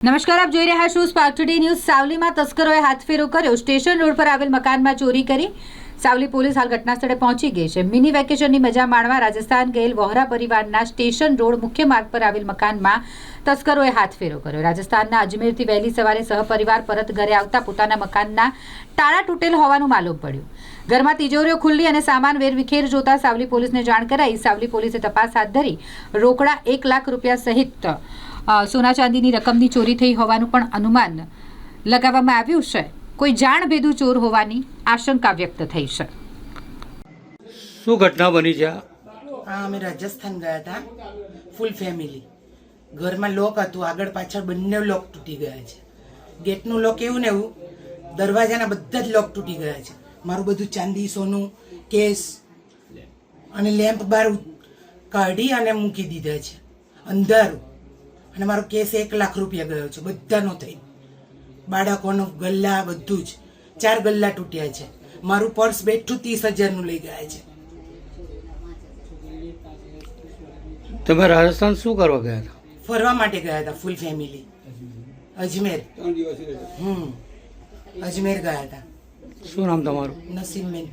નમસ્કાર, આપ જોઈ રહ્યા છો સ્પાર્ક ટુડે ન્યૂઝ સાવલીમાં તસ્કરોએ હાથફેરો કર્યો. સ્ટેશન રોડ પર આવેલ મકાનમાં ચોરી કરી સાવલી પોલીસ હાલ ઘટના સ્થળે પહોંચી ગઈ છે. મિની વેકેશનની મજા માણવા રાજસ્થાન ગયેલ વહોરા પરિવારના સ્ટેશન રોડ મુખ્ય માર્ગ પર આવેલ મકાનમાં તસ્કરોએ હાથ ફેરો કર્યો. રાજસ્થાનના અજમેરથી વહેલી સવારે સહપરિવાર પરત ઘરે આવતા પોતાના મકાનના તાળા તૂટેલ હોવાનું માલુમ પડ્યું. ઘરમાં તિજોરીઓ ખુલ્લી અને સામાન વેરવિખેર જોતા સાવલી પોલીસને જાણ કરાઈ સાવલી પોલીસે તપાસ હાથ ધરી રોકડા એક લાખ રૂપિયા સહિત સોના ચાંદીની રકમની ચોરી થઈ હોવાનું પણ અનુમાન લગાવવામાં આવ્યું છે. કોઈ જાણભેદુ ચોર હોવાની આશંકા વ્યક્ત થઈ છે. શું ઘટના બની છે આ? અમે રાજસ્થાન ગયા હતા ફૂલ ફેમિલી ઘરમાં લોક હતું આગળ પાછળ બંને લોક તૂટી ગયા છે. ગેટનું લોક એવું ને એવું દરવાજાના બધા જ લોક તૂટી ગયા છે. મારું બધું ચાંદી સોનું કેસ અને લેમ્પ બહાર કાઢી અને મૂકી દીધા છે. અંધારું. અને મારો કેસ એક લાખ રૂપિયા ગયો છે. બધાનો થઈ. બાળકોનો ગલ્લા બધું જ. ચાર ગલ્લા તૂટ્યા છે. મારું પર્સ બેઠું ત્રીસ હજારનું લઈ ગયા છે. તમે રાજસ્થાન શું કરવા ગયા હતા? ફરવા માટે ગયા હતા ફૂલ ફેમિલી અજમેર. હમ. અજમેર ગયા હતા. શું નામ તમારું? નસીમબેન